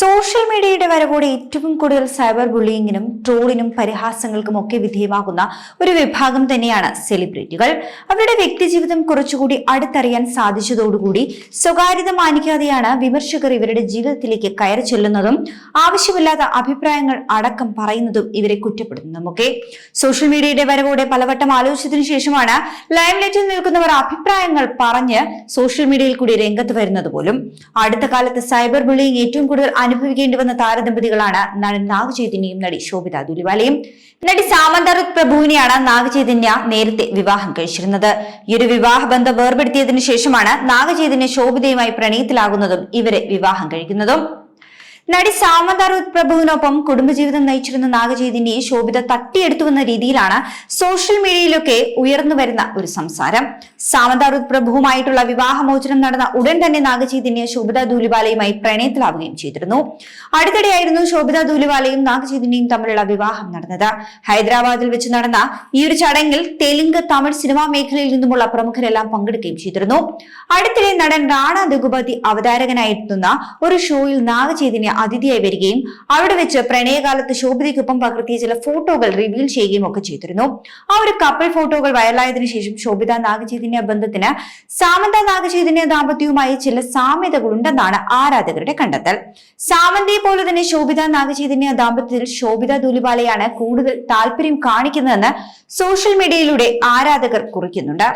Social മീഡിയയുടെ വരവോടെ ഏറ്റവും കൂടുതൽ സൈബർ ബുള്ളിയിങ്ങിനും ട്രോളിനും പരിഹാസങ്ങൾക്കും ഒക്കെ വിധേയമാകുന്ന ഒരു വിഭാഗം തന്നെയാണ് സെലിബ്രിറ്റികൾ. അവരുടെ വ്യക്തിജീവിതം കുറച്ചുകൂടി അടുത്തറിയാൻ സാധിച്ചതോടുകൂടി സ്വകാര്യത മാനിക്കാതെയാണ് വിമർശകർ ഇവരുടെ ജീവിതത്തിലേക്ക് കയറി ചെല്ലുന്നതും ആവശ്യമില്ലാത്ത അഭിപ്രായങ്ങൾ അടക്കം പറയുന്നതും ഇവരെ കുറ്റപ്പെടുത്തുന്നതുമൊക്കെ. സോഷ്യൽ മീഡിയയുടെ വരവോടെ പലവട്ടം ആലോചിച്ചതിനു ശേഷമാണ് ലൈംലൈറ്റിൽ നിൽക്കുന്നവർ അഭിപ്രായങ്ങൾ പറഞ്ഞ് സോഷ്യൽ മീഡിയയിൽ കൂടി രംഗത്ത് വരുന്നത് പോലും. അടുത്ത കാലത്ത് സൈബർ ബുള്ളിങ് ഏറ്റവും കൂടുതൽ അനുഭവിക്കേണ്ടി വന്ന താരദമ്പതികളാണ് നടൻ നാഗചൈതന്യയും നടി ശോഭിത ദുലിവാലയും നടി സാമന്ത പ്രഭുവിനെയാണ് നാഗചൈതന്യ നേരത്തെ വിവാഹം കഴിച്ചിരുന്നത്. ഈ ഒരു വിവാഹ ബന്ധം വേർപെടുത്തിയതിനു ശേഷമാണ് നാഗചൈതന്യ ശോഭിതയുമായി പ്രണയത്തിലാകുന്നതും ഇവരെ വിവാഹം കഴിക്കുന്നതും. നടി സാമന്താറുത് പ്രഭുവിനൊപ്പം കുടുംബജീവിതം നയിച്ചിരുന്ന നാഗചൈതന്യെ ശോഭിത തട്ടിയെടുത്തുവെന്ന രീതിയിലാണ് സോഷ്യൽ മീഡിയയിലൊക്കെ ഉയർന്നു വരുന്ന ഒരു സംസാരം. സാമന്താറുത് പ്രഭുവുമായിട്ടുള്ള വിവാഹമോചനം നടന്ന ഉടൻ തന്നെ നാഗചൈതന്യ ശോഭിത ദൂലിവാലയുമായി പ്രണയത്തിലാവുകയും ചെയ്തിരുന്നു. അടുത്തിടെയായിരുന്നു ശോഭിത ദൂലിവാലയും നാഗചൈതന്യയും തമ്മിലുള്ള വിവാഹം നടന്നത്. ഹൈദരാബാദിൽ വെച്ച് നടന്ന ഈ ഒരു ചടങ്ങിൽ തെലുങ്ക് തമിഴ് സിനിമാ മേഖലയിൽ നിന്നുമുള്ള പ്രമുഖരെല്ലാം പങ്കെടുക്കുകയും ചെയ്തിരുന്നു. അടുത്തിടെ നടൻ റാണ ദഗുപതി അവതാരകനായിരുന്ന ഒരു ഷോയിൽ നാഗചൈതന്യ അതിഥിയായി വരികയും അവിടെ വെച്ച് പ്രണയകാലത്ത് ശോഭിതയ്ക്കൊപ്പം പകർത്തിയ ചില ഫോട്ടോകൾ റിവീൽ ചെയ്യുകയും ഒക്കെ ചെയ്തിരുന്നു. ആ ഒരു കപ്പിൾ ഫോട്ടോകൾ വൈറലായതിനു ശേഷം ശോഭിത നാഗചൈതന്യ ബന്ധത്തിന് സാമന്ത നാഗചൈതന്യ ദാമ്പത്യവുമായി ചില സാമ്യതകളുണ്ടെന്നാണ് ആരാധകരുടെ കണ്ടെത്തൽ. സാമന്തയെ പോലെ തന്നെ ശോഭിത നാഗചൈതന്യ ദാമ്പത്യത്തിൽ ശോഭിത ദുലിബാലയാണ് കൂടുതൽ താല്പര്യം കാണിക്കുന്നതെന്ന് സോഷ്യൽ മീഡിയയിലൂടെ ആരാധകർ കുറിക്കുന്നുണ്ട്.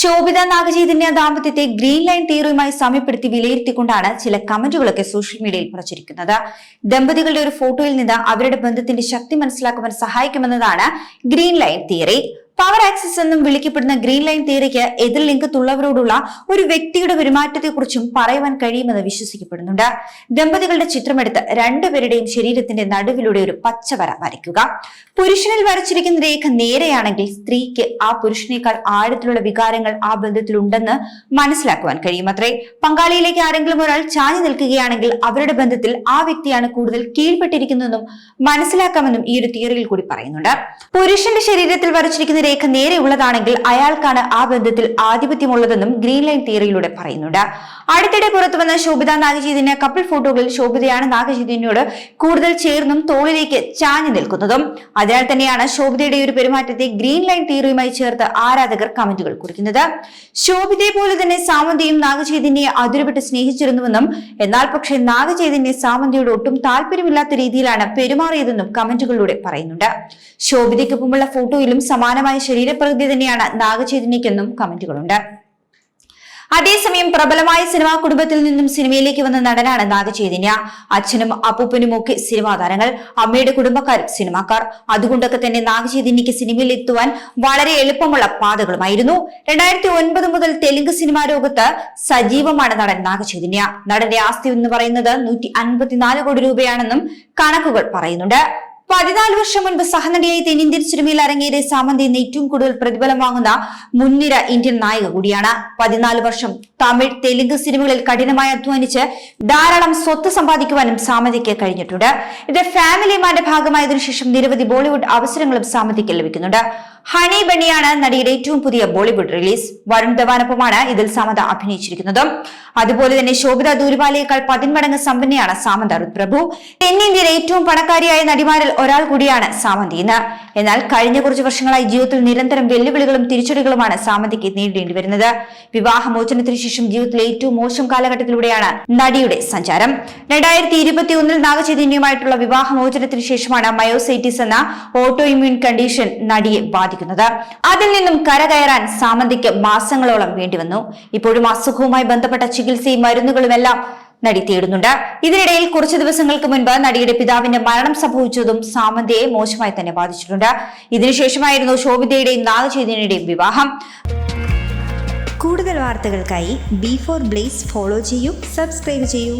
ശോഭിത നാഗജീതിന്റെ ദാമ്പത്യത്തെ ഗ്രീൻ ലൈൻ തിയറിയുമായി സമയപ്പെടുത്തി വിലയിരുത്തിക്കൊണ്ടാണ് ചില കമന്റുകളൊക്കെ സോഷ്യൽ മീഡിയയിൽ പ്രചരിക്കുന്നത്. ദമ്പതികളുടെ ഒരു ഫോട്ടോയിൽ നിന്ന് അവരുടെ ബന്ധത്തിന്റെ ശക്തി മനസ്സിലാക്കുവാൻ സഹായിക്കുമെന്നതാണ് green line theory. Power axis എന്നും വിളിക്കപ്പെടുന്ന ഗ്രീൻ ലൈൻ തിയറിക്ക് എതിർ ലിംഗത്തുള്ളവരോടുള്ള ഒരു വ്യക്തിയുടെ പെരുമാറ്റത്തെക്കുറിച്ചും പറയുവാൻ കഴിയുമെന്ന് വിശ്വസിക്കപ്പെടുന്നുണ്ട്. ദമ്പതികളുടെ ചിത്രമെടുത്ത് രണ്ടുപേരുടെയും ശരീരത്തിന്റെ നടുവിലൂടെ ഒരു പച്ചവര വരയ്ക്കുക. പുരുഷനിൽ വരച്ചിരിക്കുന്ന രേഖ നേരെയാണെങ്കിൽ സ്ത്രീക്ക് ആ പുരുഷനേക്കാൾ ആഴത്തിലുള്ള വികാരങ്ങൾ ആ ബന്ധത്തിലുണ്ടെന്ന് മനസ്സിലാക്കുവാൻ കഴിയുമത്രേ. പങ്കാളിയിലേക്ക് ആരെങ്കിലും ഒരാൾ ചാഞ്ഞു നിൽക്കുകയാണെങ്കിൽ അവരുടെ ബന്ധത്തിൽ ആ വ്യക്തിയാണ് കൂടുതൽ കീഴ്പ്പെട്ടിരിക്കുന്നതെന്നും മനസ്സിലാക്കാമെന്നും ഈ ഒരു തിയറിയിൽ കൂടി പറയുന്നുണ്ട്. പുരുഷന്റെ ശരീരത്തിൽ വരച്ചിരിക്കുന്ന രേഖ നേരെയുള്ളതാണെങ്കിൽ അയാൾക്കാണ് ആ ബന്ധത്തിൽ ആധിപത്യമുള്ളതെന്നും ഗ്രീൻ ലൈൻ തിയറിയിലൂടെ പറയുന്നുണ്ട്. അടുത്തിടെ പുറത്തു വന്ന ശോഭിത നാഗജീതിന്റെ കപ്പിൾ ഫോട്ടോകളിൽ ശോഭിതയാണ് നാഗജീതിനോട് കൂടുതൽ ചേർന്നും തോളിലേക്ക് ചാഞ്ഞു നിൽക്കുന്നതും. അതിനാൽ തന്നെയാണ് ശോഭിതയുടെ ഒരു പെരുമാറ്റത്തെ ഗ്രീൻ ലൈൻ തിയറിയുമായി ചേർത്ത് ആരാധകർ കമന്റുകൾ കുറിക്കുന്നത്. ശോഭിതയെ പോലെ തന്നെ സാമന്തയും നാഗചൈതന്യെ അതിരുവിട്ട് സ്നേഹിച്ചിരുന്നുവെന്നും എന്നാൽ പക്ഷേ നാഗചൈതന്യ സാമന്തയോട് ഒട്ടും താല്പര്യമില്ലാത്ത രീതിയിലാണ് പെരുമാറിയതെന്നും കമന്റുകളിലൂടെ പറയുന്നുണ്ട്. ശോഭിതയ്ക്കൊപ്പമുള്ള ഫോട്ടോയിലും സമാനമായ ശരീരപ്രകൃതി തന്നെയാണ് നാഗചൈതന്യക്കെന്നും കമന്റുകളുണ്ട്. അതേസമയം പ്രബലമായ സിനിമാ കുടുംബത്തിൽ നിന്നും സിനിമയിലേക്ക് വന്ന നടനാണ് നാഗചൈതന്യ അച്ഛനും അപ്പൂപ്പനും ഒക്കെ സിനിമാ താരങ്ങൾ അമ്മയുടെ കുടുംബക്കാരും സിനിമാക്കാർ. അതുകൊണ്ടൊക്കെ തന്നെ നാഗചൈതന്യക്ക് സിനിമയിൽ എത്തുവാൻ വളരെ എളുപ്പമുള്ള പാതകളുമായിരുന്നു. രണ്ടായിരത്തി ഒൻപത് മുതൽ തെലുങ്ക് സിനിമാ ലോകത്ത് സജീവമാണ് നടൻ നാഗചൈതന്യ നടന്റെ ആസ്തി എന്ന് പറയുന്നത് നൂറ്റി അൻപത്തിനാല് കോടി രൂപയാണെന്നും കണക്കുകൾ പറയുന്നുണ്ട്. പതിനാല് വർഷം മുൻപ് സഹനടിയായി തെന്നിന്ത്യൻ സിനിമയിൽ അരങ്ങേറിയ സാമന്ത് ഇന്ന് ഏറ്റവും കൂടുതൽ പ്രതിഫലം വാങ്ങുന്ന മുൻനിര ഇന്ത്യൻ നായിക കൂടിയാണ്. പതിനാല് വർഷം തമിഴ് തെലുങ്ക് സിനിമകളിൽ കഠിനമായി അധ്വാനിച്ച് ധാരാളം സ്വത്ത് സമ്പാദിക്കുവാനും സാമന്തിക്ക് കഴിഞ്ഞിട്ടുണ്ട്. ഇത് ഫാമിലി മാന്റെ ഭാഗമായതിനു നിരവധി ബോളിവുഡ് അവസരങ്ങളും സാമന്തിക്ക് ലഭിക്കുന്നുണ്ട്. ഹണി ബണിയാണ് നടിയുടെ ഏറ്റവും പുതിയ ബോളിവുഡ് റിലീസ്. വരുൺ ധവാനൊപ്പമാണ് ഇതിൽ സമത അഭിനയിച്ചിരിക്കുന്നത്. അതുപോലെ തന്നെ ശോഭിത ദൂരിപാലയേക്കാൾ പതിന്മടങ്ങ് സമ്പന്നയാണ് സാമന്ത പ്രഭു തെന്നിന്ത്യയിലെ ഏറ്റവും പണക്കാരിയായ നടിമാരിൽ ഒരാൾ കൂടിയാണ് സാമന്തി ഇന്ന് എന്നാൽ കഴിഞ്ഞ കുറച്ച് വർഷങ്ങളായി ജീവിതത്തിൽ നിരന്തരം വെല്ലുവിളികളും തിരിച്ചടികളുമാണ് സാമന്തിക്ക് നേരിടേണ്ടി വരുന്നത്. വിവാഹമോചനത്തിന് ശേഷം ജീവിതത്തിലെ ഏറ്റവും മോശം കാലഘട്ടത്തിലൂടെയാണ് നടിയുടെ സഞ്ചാരം. രണ്ടായിരത്തി ഇരുപത്തി ഒന്നിൽ നാഗചൈതന്യമായിട്ടുള്ള വിവാഹമോചനത്തിന് ശേഷമാണ് മയോസൈറ്റിസ് എന്ന ഓട്ടോ ഇമ്യൂൺ കണ്ടീഷൻ നടിയെ ബാധിക്കുന്നത്. അതിൽ നിന്നും കരകയറാൻ സാമന്തിക്ക് മാസങ്ങളോളം വേണ്ടിവന്നു. ഇപ്പോഴും അസുഖവുമായി ബന്ധപ്പെട്ട ചികിത്സയും മരുന്നുകളുമെല്ലാം നടി തേടുന്നുണ്ട്. ഇതിനിടയിൽ കുറച്ചു ദിവസങ്ങൾക്ക് മുൻപ് നടിയുടെ പിതാവിന്റെ മരണം സംഭവിച്ചതും സാമന്തയെ മോശമായി തന്നെ ബാധിച്ചിട്ടുണ്ട്. ഇതിനുശേഷമായിരുന്നു ശോഭിതയുടെയും നാഗചൈതന്യയുടെയും വിവാഹം. കൂടുതൽ വാർത്തകൾക്കായി ബി ഫോർ ബ്ലേസ് ഫോളോ ചെയ്യൂ സബ്സ്ക്രൈബ് ചെയ്യൂ.